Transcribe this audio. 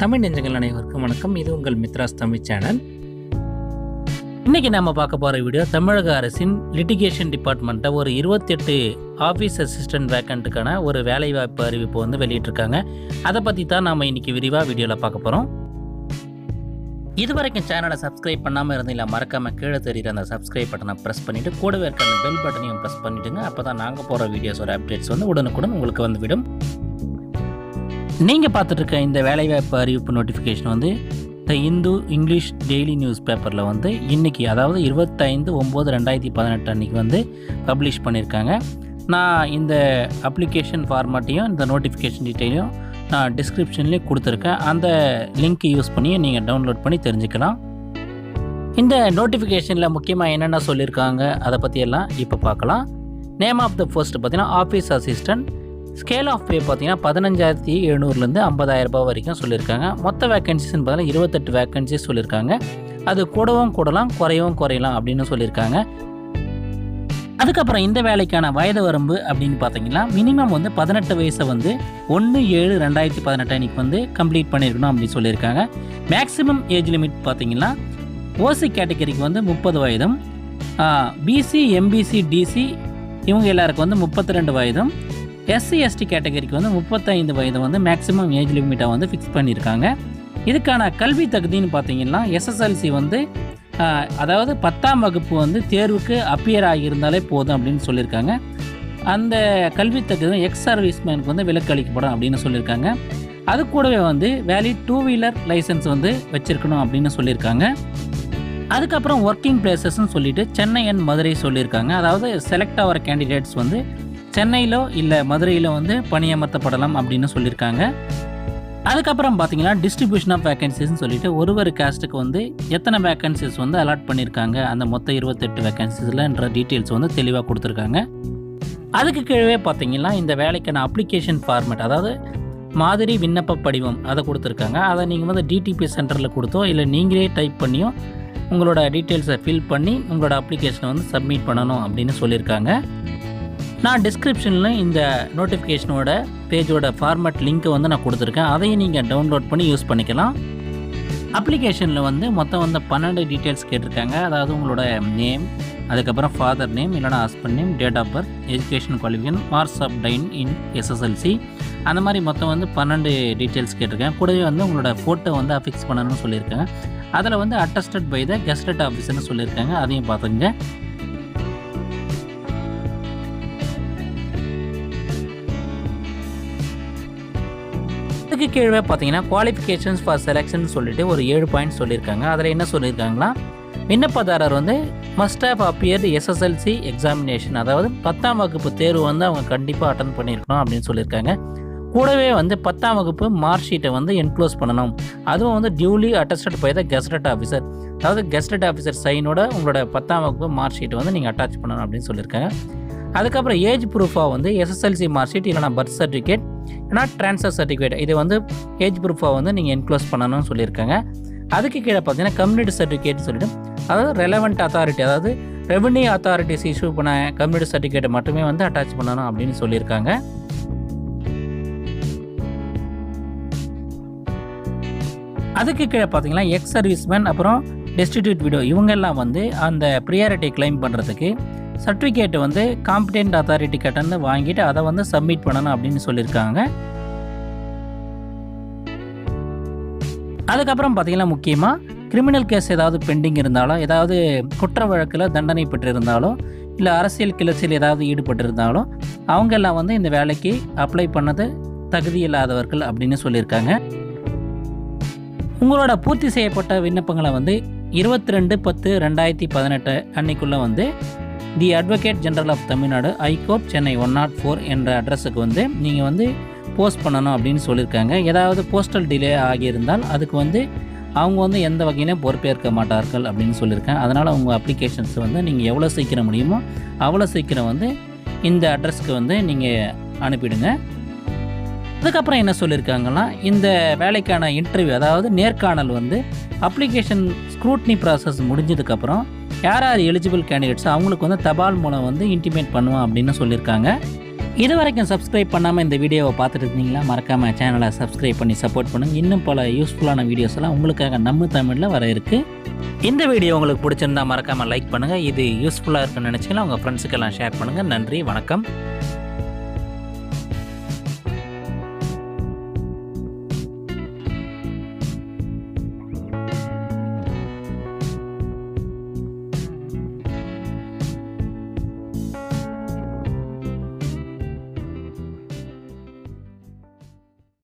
தமிழ் நெஞ்சங்கள் அனைவருக்கும் வணக்கம். இது உங்கள் மித்ராஸ் தமிழ் சேனல். இன்றைக்கி நாம் பார்க்க போகிற வீடியோ தமிழக அரசின் லிட்டிகேஷன் டிபார்ட்மெண்ட்டை ஒரு இருபத்தெட்டு ஆஃபீஸ் அசிஸ்டன்ட் வேக்கண்ட்டுக்கான ஒரு வேலைவாய்ப்பு அறிவிப்பு வந்து வெளியிட்டிருக்காங்க. அதை பற்றி தான் நாம் இன்றைக்கி விரிவாக வீடியோவில் பார்க்க போகிறோம் இதுவரைக்கும் சேனலை சப்ஸ்கிரைப் பண்ணாமல் இருந்தீங்களா மறக்காமல் கீழே தெரியுற அந்த சப்ஸ்கிரைப் பட்டனை ப்ரெஸ் பண்ணிவிட்டு கூடவே இருக்க அந்த பெல் பட்டனையும் ப்ரெஸ் பண்ணிவிடுங்க அப்போ தான் நாங்கள் போகிற வீடியோஸோட அப்டேட்ஸ் வந்து உடனுக்குடன் உங்களுக்கு வந்துவிடும் நீங்கள் பார்த்துட்டு இருக்க இந்த வேலைவாய்ப்பு அறிவிப்பு நோட்டிஃபிகேஷன் வந்து the Hindu English daily news பேப்பரில் வந்து இன்றைக்கி அதாவது இருபத்தைந்து ஒம்பது ரெண்டாயிரத்தி பதினெட்டு அன்றைக்கி வந்து பப்ளிஷ் பண்ணியிருக்காங்க. நான் இந்த அப்ளிகேஷன் ஃபார்மேட்டையும் இந்த நோட்டிஃபிகேஷன் டீட்டெயிலையும் நான் டிஸ்கிரிப்ஷன்லேயும் கொடுத்துருக்கேன். அந்த லிங்க் யூஸ் பண்ணி நீங்கள் டவுன்லோட் பண்ணி தெரிஞ்சுக்கலாம். இந்த நோட்டிஃபிகேஷனில் முக்கியமாக என்னென்ன சொல்லியிருக்காங்க அதை பற்றியெல்லாம் இப்போ பார்க்கலாம். நேம் ஆஃப் த ஃபர்ஸ்ட் பார்த்தீங்கன்னா office assistant scale of pay பார்த்தீங்கன்னா பதினஞ்சாயிரத்தி எழுநூறுலேருந்து ஐம்பதாயிரம் ரூபாய் வரைக்கும் சொல்லியிருக்காங்க. மொத்த வேக்கன்சிஸ்னு பார்த்தீங்கன்னா இருபத்தெட்டு வேகன்சிஸ் சொல்லியிருக்காங்க. அது கூடவும் கூடலாம் குறையவும் குறையலாம் அப்படின்னு சொல்லியிருக்காங்க. அதுக்கப்புறம் இந்த வேலைக்கான வயது வரம்பு அப்படின்னு பார்த்தீங்கன்னா மினிமம் வந்து பதினெட்டு வயசை வந்து ஒன்று ஏழு ரெண்டாயிரத்தி பதினெட்டு அன்னைக்கு வந்து கம்ப்ளீட் பண்ணியிருக்கணும் அப்படின்னு சொல்லியிருக்காங்க. மேக்ஸிமம் ஏஜ் லிமிட் பார்த்தீங்கன்னா ஓசி கேட்டகரிக்கு வந்து முப்பது வயதும் பிசி எம்பிசி டிசி இவங்க எல்லாருக்கும் வந்து முப்பத்தி ரெண்டு வயதும் எஸ்சி எஸ்டி கேட்டகரிக்கு வந்து முப்பத்தைந்து வயது வந்து மேக்ஸிமம் ஏஜ் லிமிட்டாக வந்து ஃபிக்ஸ் பண்ணியிருக்காங்க. இதுக்கான கல்வி தகுதின்னு பார்த்தீங்கன்னா எஸ்எஸ்எல்சி வந்து அதாவது பத்தாம் வகுப்பு வந்து தேர்வுக்கு அப்பியர் ஆகியிருந்தாலே போதும் அப்படின்னு சொல்லியிருக்காங்க. அந்த கல்வி தகுதி எக்ஸ் சர்வீஸ்மேனுக்கு வந்து விலக்கு அளிக்கப்படும் அப்படின்னு சொல்லியிருக்காங்க. அது கூடவே வந்து வேலிட் டூ வீலர் லைசன்ஸ் வந்து வச்சுருக்கணும் அப்படின்னு சொல்லியிருக்காங்க. அதுக்கப்புறம் ஒர்க்கிங் பிளேசஸ்ன்னு சொல்லிட்டு சென்னை அண்ட் மதுரை சொல்லியிருக்காங்க. அதாவது செலக்ட் ஆகிற கேண்டிடேட்ஸ் வந்து சென்னையிலோ இல்லை மதுரையிலோ வந்து பணியமர்த்தப்படலாம் அப்படின்னு சொல்லியிருக்காங்க அதுக்கப்புறம் பார்த்தீங்கன்னா டிஸ்ட்ரிபியூஷன் ஆஃப் வேகன்சிஸ்ன்னு சொல்லிட்டு ஒரு ஒரு கேஸ்ட்டுக்கு வந்து எத்தனை வேகன்சிஸ் வந்து அலாட் பண்ணியிருக்காங்க அந்த மொத்த இருபத்தெட்டு வேகன்சிஸ்லன்ற டீட்டெயில்ஸ் வந்து தெளிவாக கொடுத்துருக்காங்க. அதுக்கு கீழே பார்த்தீங்கன்னா இந்த வேலைக்கான அப்ளிகேஷன் ஃபார்மேட் அதாவது மாதிரி விண்ணப்ப படிவம் அதை கொடுத்துருக்காங்க. அதை நீங்கள் வந்து டிடிபி சென்டரில் கொடுத்தோ இல்லை நீங்களே டைப் பண்ணியோ உங்களோட டீட்டெயில்ஸை ஃபில் பண்ணி உங்களோட அப்ளிகேஷனை வந்து சப்மிட் பண்ணணும் அப்படின்னு சொல்லியிருக்காங்க நான் டிஸ்கிரிப்ஷனில் இந்த நோட்டிஃபிகேஷனோட பேஜோட ஃபார்மேட் லிங்க்கை வந்து நான் கொடுத்துருக்கேன். அதையும் நீங்கள் டவுன்லோட் பண்ணி யூஸ் பண்ணிக்கலாம். அப்ளிகேஷனில் வந்து மொத்தம் வந்து பன்னெண்டு டீட்டெயில்ஸ் கேட்டிருக்காங்க. அதாவது உங்களோட நேம் அதுக்கப்புறம் ஃபாதர் நேம் இல்லைனா husband name date of birth education qualification marks obtained in SSLC அந்த மாதிரி மொத்தம் வந்து பன்னெண்டு டீட்டெயில்ஸ் கேட்டிருக்கேன். கூடவே வந்து உங்களோட ஃபோட்டோ வந்து அஃபிக்ஸ் பண்ணணும்னு சொல்லியிருக்காங்க. அதில் வந்து அட்டஸ்டட் பை த கெஸ்டட் ஆஃபீஸர்னு சொல்லியிருக்காங்க. அதையும் பார்த்துங்க அதுக்கு கீழே பார்த்தீங்கன்னா குவாலிஃபிகேஷன்ஸ் ஃபார் செலெக்ஷன் சொல்லிட்டு ஒரு ஏழு பாயிண்ட் சொல்லியிருக்காங்க. அதில் என்ன சொல்லியிருக்காங்கன்னா விண்ணப்பதாரர் வந்து must have appeared SSLC examination அதாவது பத்தாம் வகுப்பு தேர்வு வந்து அவங்க கண்டிப்பாக அட்டன் பண்ணியிருக்கணும் அப்படின்னு சொல்லியிருக்காங்க. கூடவே வந்து பத்தாம் வகுப்பு மார்க் ஷீட்டை வந்து என்க்ளோஸ் பண்ணணும். அதுவும் வந்து duly attested by the gazetted officer அதாவது கெஸ்டட் ஆஃபீஸர் சைனோட உங்களோட பத்தாம் வகுப்பு மார்க் ஷீட்டை வந்து நீங்கள் அட்டாச் பண்ணணும் அப்படின்னு சொல்லியிருக்காங்க. அதுக்கப்புறம் ஏஜ் ப்ரூஃபாக வந்து எஸ்எஸ்எல்சி மார்க் ஷீட் இல்லைனா பர்த் சர்டிஃபிகேட் ஏன்னா ட்ரான்ஸ்ஃபர் சர்டிஃபிகேட் இது வந்து ஏஜ் ப்ரூஃபாக வந்து நீங்கள் என்க்ளோஸ் பண்ணணும்னு சொல்லியிருக்காங்க. அதுக்கு கீழே பார்த்தீங்கன்னா கம்யூனிட்டி சர்டிஃபிகேட் சொல்லிட்டு அதாவது ரெலவெண்ட் அத்தாரிட்டி அதாவது ரெவன்யூ அத்தாரிட்டிஸ் இஷ்யூ பண்ண கம்யூனிட்டி சர்டிஃபிகேட்டை மட்டுமே வந்து அட்டாச் பண்ணணும் அப்படின்னு சொல்லியிருக்காங்க. அதுக்கு கீழே பார்த்தீங்கன்னா எக்ஸ் சர்வீஸ்மேன் அப்புறம் டெஸ்டிடியூட் விடோ இவங்கெல்லாம் வந்து அந்த ப்ரியாரிட்டி கிளைம் பண்ணுறதுக்கு சர்டிஃபிகேட் வந்து காம்பிடென்ட் அத்தாரிட்டி கிட்டேருந்து வாங்கிட்டு அதை வந்து சப்மிட் பண்ணணும் அப்படின்னு சொல்லியிருக்காங்க. அதுக்கப்புறம் பார்த்தீங்கன்னா முக்கியமாக கிரிமினல் கேஸ் ஏதாவது பெண்டிங் இருந்தாலோ ஏதாவது குற்ற வழக்கில் தண்டனை பெற்றிருந்தாலோ இல்லை அரசியல் கிளர்ச்சியில் ஏதாவது ஈடுபட்டிருந்தாலோ அவங்க எல்லாம் வந்து இந்த வேலைக்கு அப்ளை பண்ணது தகுதி இல்லாதவர்கள் அப்படின்னு சொல்லியிருக்காங்க. உங்களோட பூர்த்தி செய்யப்பட்ட விண்ணப்பங்களை வந்து இருபத்தி ரெண்டு பத்து ரெண்டாயிரத்தி பதினெட்டு அன்னைக்குள்ளே வந்து the advocate general of Tamil Nadu high court Chennai one nought four என்ற அட்ரஸுக்கு வந்து நீங்கள் வந்து போஸ்ட் பண்ணணும் அப்படின்னு சொல்லியிருக்காங்க. ஏதாவது போஸ்டல் டிலே ஆகியிருந்தால் அதுக்கு வந்து அவங்க வந்து எந்த வகையிலும் பொறுப்பேற்க மாட்டார்கள் அப்படின்னு சொல்லியிருக்கேன். அதனால் உங்கள் அப்ளிகேஷன்ஸ் வந்து நீங்கள் எவ்வளோ சீக்கிரம் முடியுமோ அவ்வளோ சீக்கிரம் வந்து இந்த அட்ரஸ்க்கு வந்து நீங்கள் அனுப்பிடுங்க. அதுக்கப்புறம் என்ன சொல்லியிருக்காங்கன்னா இந்த வேலைக்கான இன்டர்வியூ அதாவது நேர்காணல் வந்து அப்ளிகேஷன் ஸ்க்ரூட்னி ப்ராசஸ் முடிஞ்சதுக்கப்புறம் யார் யார் எலிஜிபிள் கேண்டிடேட்ஸோ அவங்களுக்கு வந்து தபால் மூலம் வந்து இன்டிமேட் பண்ணுவோம் அப்படின்னு சொல்லியிருக்காங்க. இது வரைக்கும் சப்ஸ்கிரைப் பண்ணாமல் இந்த வீடியோவை பார்த்துட்டு இருந்தீங்களா மறக்காமல் சேனலை சப்ஸ்கிரைப் பண்ணி சப்போர்ட் பண்ணுங்கள் இன்னும் பல யூஸ்ஃபுல்லான வீடியோஸ் எல்லாம் உங்களுக்காக நம்ம தமிழில் வர இருக்கு. இந்த வீடியோ உங்களுக்கு பிடிச்சிருந்தா மறக்காமல் லைக் பண்ணுங்கள் இது யூஸ்ஃபுல்லாக இருக்குன்னு நினச்சிங்கன்னா உங்கள் ஃப்ரெண்ட்ஸுக்கெல்லாம் ஷேர் பண்ணுங்கள் நன்றி வணக்கம்.